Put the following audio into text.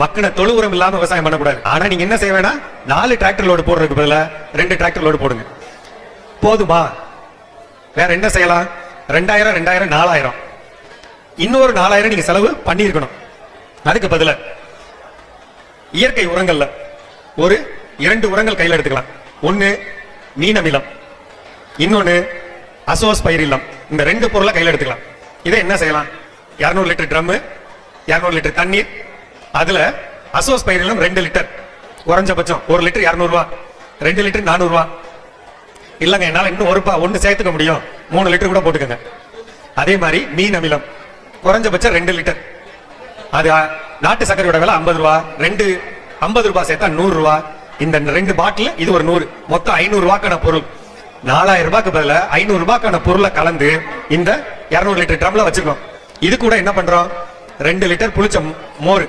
மக்கின தொழு உரம் இல்லாம விவசாயம் பண்ணக்கூடாது. ஆனா நீங்க என்ன செய்ய வேணாம் நாலு டிராக்டர் லோடு போடுறதுக்கு பதிலா ரெண்டு டிராக்டர் லோடு போடுங்க. போதுமா? வேற என்ன செய்யலாம்? ரெண்டாயிரம் ரெண்டாயிரம் நாலாயிரம். இன்னொரு நாலாயிரம் நீங்க செலவு பண்ணியிருக்கணும். அதுக்கு பதிலா இயற்கை உரங்கள்ல ஒரு இரண்டு உரங்கள் கையில் எடுத்துக்கலாம். ஒன்னு மீனமிலம் இன்னொன்னு அசோஸ் பயிரில்லம் இந்த ரெண்டு பொருளை கையில் எடுத்துக்கலாம். இதை என்ன செய்யலாம்? 200 லிட்டர் ட்ரம்மு இரநூறு லிட்டர் தண்ணீர் அதுல அசோஸ் பயிரில்லம் ரெண்டு லிட்டர். குறைஞ்சபட்சம் ஒரு லிட்டர் இரநூறுவா. ரெண்டு லிட்டர் நானூறுவா. இல்லைங்க என்னால் இன்னும் ஒரு ஒன்று சேர்த்துக்க முடியும். மூணு லிட்டர் கூட போட்டுக்கோங்க. அதே மாதிரி மீன் அமிலம். குறைஞ்சபட்சம் ரெண்டு லிட்டர். அது நாட்டு சர்க்கரையோட விலை ஐம்பது ரூபா. ரெண்டு ஐம்பது ரூபாய் சேர்த்தா நூறு ரூபா இந்த ரெண்டு பாட்டில் இது ஒரு நூறு. மொத்தம் ஐநூறுரூவாக்கான பொருள். நாலாயிரம் ரூபாய்க்கு பதிலா ஐநூறு ரூபாய்க்கான பொருளை கலந்து இந்த 200 லிட்டர் ட்ரம்ல வச்சிருக்கோம். இது கூட என்ன பண்றோம்? ரெண்டு லிட்டர் புளிச்ச மோர்.